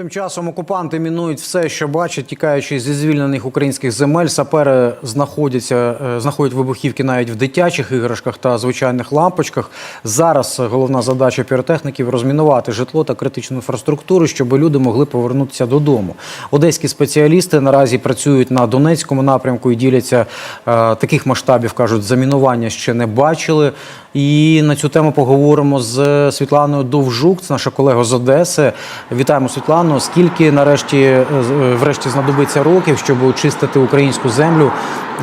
Тим часом окупанти мінують все, що бачать, тікаючи зі звільнених українських земель. Сапери знаходяться, е, знаходять вибухівки навіть в дитячих іграшках та звичайних лампочках. Зараз головна задача піротехніків розмінувати житло та критичну інфраструктуру, щоб люди могли повернутися додому. Одеські спеціалісти наразі працюють на Донецькому напрямку і діляться е, таких масштабів, кажуть, замінування ще не бачили. І на цю тему поговоримо з Світланою Довжук, це наша колега з Одеси. Вітаємо Світлану. Скільки нарешті е, е, врешті знадобиться років, щоб очистити українську землю?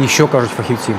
І що кажуть фахівці?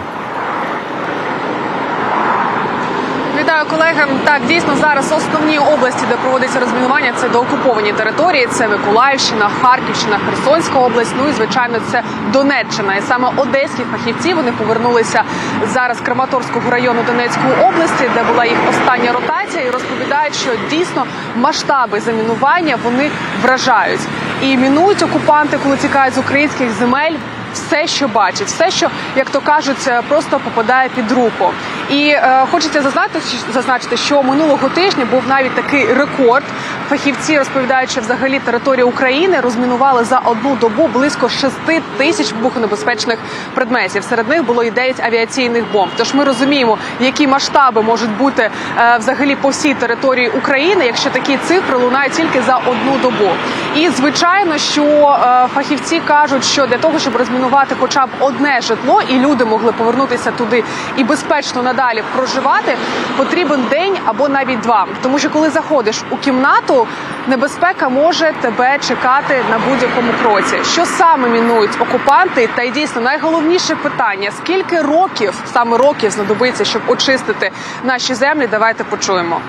Колеги. Так, дійсно зараз основні області, де проводиться розмінування, це доокуповані території. Це Миколаївщина, Харківщина, Херсонська область. Ну і звичайно, це Донеччина. І саме одеські фахівці вони повернулися зараз Краматорського району Донецької області, де була їх остання ротація, і розповідають, що дійсно масштаби замінування вони вражають. І мінують окупанти, коли тікають з українських земель. Все, що бачить, все, що як то кажуть, просто попадає під руку. І е, хочеться зазначити, зазначити, що минулого тижня був навіть такий рекорд. Фахівці розповідають, що взагалі територію України розмінували за одну добу близько 6 тисяч вибухонебезпечних предметів. Серед них було і 9 авіаційних бомб. Тож ми розуміємо, які масштаби можуть бути е, взагалі по всій території України, якщо такі цифри лунають тільки за одну добу. І звичайно, що е, фахівці кажуть, що для того, щоб розмінувати хоча б одне житло, і люди могли повернутися туди і безпечно надалі проживати, потрібен день або навіть два. Тому що коли заходиш у кімнату, небезпека може тебе чекати на будь-якому кроці. Що саме мінують окупанти? Та й дійсно найголовніше питання: скільки років саме років знадобиться, щоб очистити наші землі? Давайте почуємо.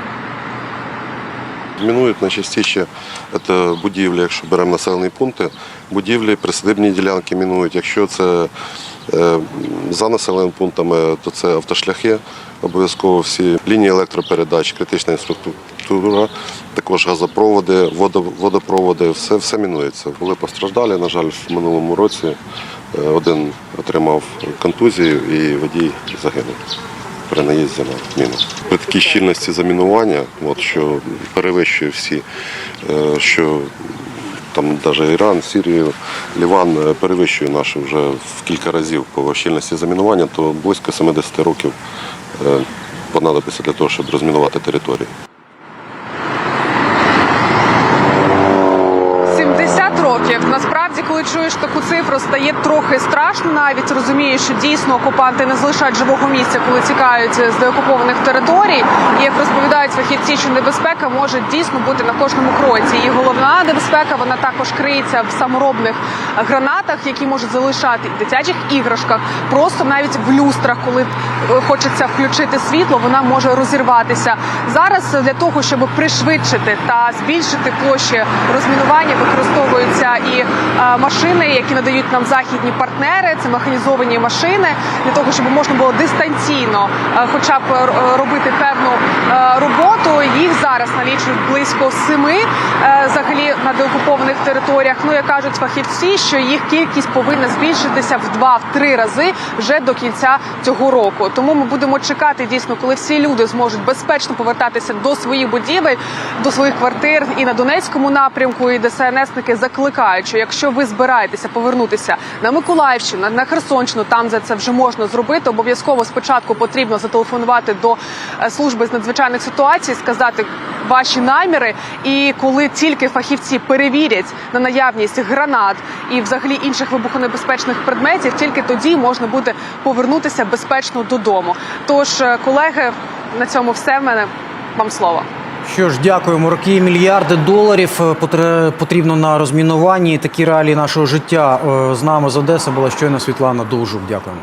Мінують найчастіше це будівлі, якщо беремо населені пункти, будівлі, присадибні ділянки мінують. Якщо це за населеними пунктами, то це автошляхи, обов'язково всі лінії електропередач, критична інфраструктура, також газопроводи, водо- водопроводи, все, все мінується. Були постраждалі, на жаль, в минулому році е, один отримав контузію і водій загинув при наїзді на міну. При такій щільності замінування, от, що перевищує всі, е, що там навіть Іран, Сірію, Ліван е, перевищує наші вже в кілька разів по щільності замінування, то близько 70 років е, понадобиться для того, щоб розмінувати територію. 70 років. Насправді, коли чуєш таку цифру, стає трохи страшно. Навіть розумієш, що дійсно окупанти не залишають живого місця, коли тікають з деокупованих територій. І як розповідають фахівці, що небезпека може дійсно бути на кожному кроці. І головна небезпека вона також криється в саморобних гранатах, які можуть залишати в дитячих іграшках, просто навіть в люстрах, коли е, хочеться включити світло, вона може розірватися. Зараз для того, щоб пришвидшити та збільшити площі розмінування, використовуються і е, машини, які надають нам західні партнери. Це механізовані машини для того, щоб можна було дистанційно, е, хоча б е, робити певну е, роботу. Зараз налічують близько семи е, взагалі на деокупованих територіях. Ну як кажуть фахівці, що їх кількість повинна збільшитися в два-три рази вже до кінця цього року. Тому ми будемо чекати дійсно, коли всі люди зможуть безпечно повертатися до своїх будівель, до своїх квартир і на Донецькому напрямку. І ДСНСники закликають, що якщо ви збираєтеся повернутися на Миколаївщину, на Херсонщину, там де це вже можна зробити, обов'язково спочатку потрібно зателефонувати до е, служби з надзвичайних ситуацій, сказати ваші наміри. І коли тільки фахівці перевірять на наявність гранат і взагалі інших вибухонебезпечних предметів, тільки тоді можна буде повернутися безпечно додому. Тож, е, колеги, на цьому все в мене вам слово. Що ж, дякуємо. Роки мільярди доларів е, потрібно на розмінуванні. Такі реалії нашого життя. Е, З нами з Одеси була щойно Світлана Довжук. Дякуємо.